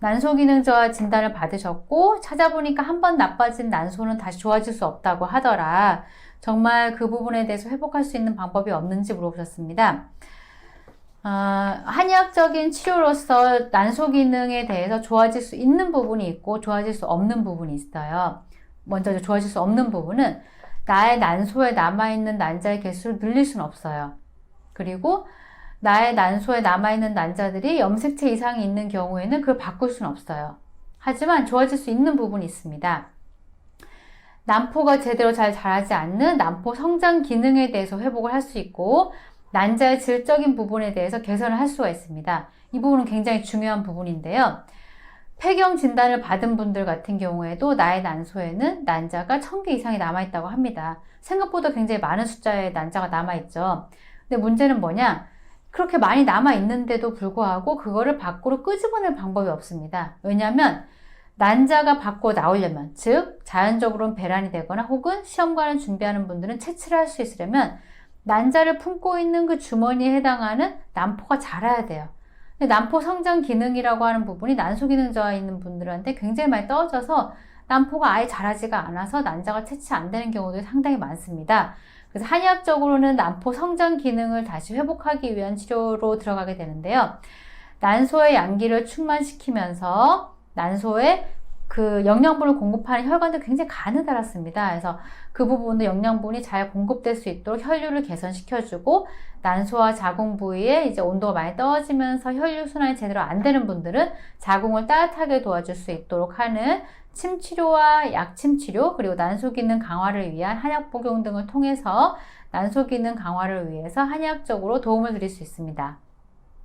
난소 기능 저하 진단을 받으셨고 찾아보니까 한 번 나빠진 난소는 다시 좋아질 수 없다고 하더라. 정말 그 부분에 대해서 회복할 수 있는 방법이 없는지 물어보셨습니다. 아, 한의학적인 치료로서 난소 기능에 대해서 좋아질 수 있는 부분이 있고 좋아질 수 없는 부분이 있어요. 먼저 좋아질 수 없는 부분은 나의 난소에 남아있는 난자의 개수를 늘릴 수는 없어요. 그리고 나의 난소에 남아있는 난자들이 염색체 이상이 있는 경우에는 그걸 바꿀 수는 없어요. 하지만 좋아질 수 있는 부분이 있습니다. 난포가 제대로 잘 자라지 않는 난포 성장 기능에 대해서 회복을 할 수 있고 난자의 질적인 부분에 대해서 개선을 할 수가 있습니다. 이 부분은 굉장히 중요한 부분인데요. 폐경 진단을 받은 분들 같은 경우에도 나의 난소에는 난자가 1000개 이상이 남아있다고 합니다. 생각보다 굉장히 많은 숫자의 난자가 남아있죠. 근데 문제는 뭐냐? 그렇게 많이 남아 있는데도 불구하고 그거를 밖으로 끄집어낼 방법이 없습니다. 왜냐하면 난자가 밖으로 나오려면, 즉, 자연적으로는 배란이 되거나 혹은 시험관을 준비하는 분들은 채취를 할 수 있으려면 난자를 품고 있는 그 주머니에 해당하는 난포가 자라야 돼요. 난포 성장 기능이라고 하는 부분이 난소 기능 저하 있는 분들한테 굉장히 많이 떨어져서 난포가 아예 자라지가 않아서 난자가 채취 안 되는 경우도 상당히 많습니다. 그래서 한의학적으로는 난포 성장 기능을 다시 회복하기 위한 치료로 들어가게 되는데요. 난소의 양기를 충만시키면서 난소에 그 영양분을 공급하는 혈관도 굉장히 가느다랗습니다. 그래서 그 부분도 영양분이 잘 공급될 수 있도록 혈류를 개선시켜주고 난소와 자궁 부위에 이제 온도가 많이 떨어지면서 혈류 순환이 제대로 안 되는 분들은 자궁을 따뜻하게 도와줄 수 있도록 하는 침 치료와 약침 치료 그리고 난소 기능 강화를 위한 한약 복용 등을 통해서 난소 기능 강화를 위해서 한의학적으로 도움을 드릴 수 있습니다.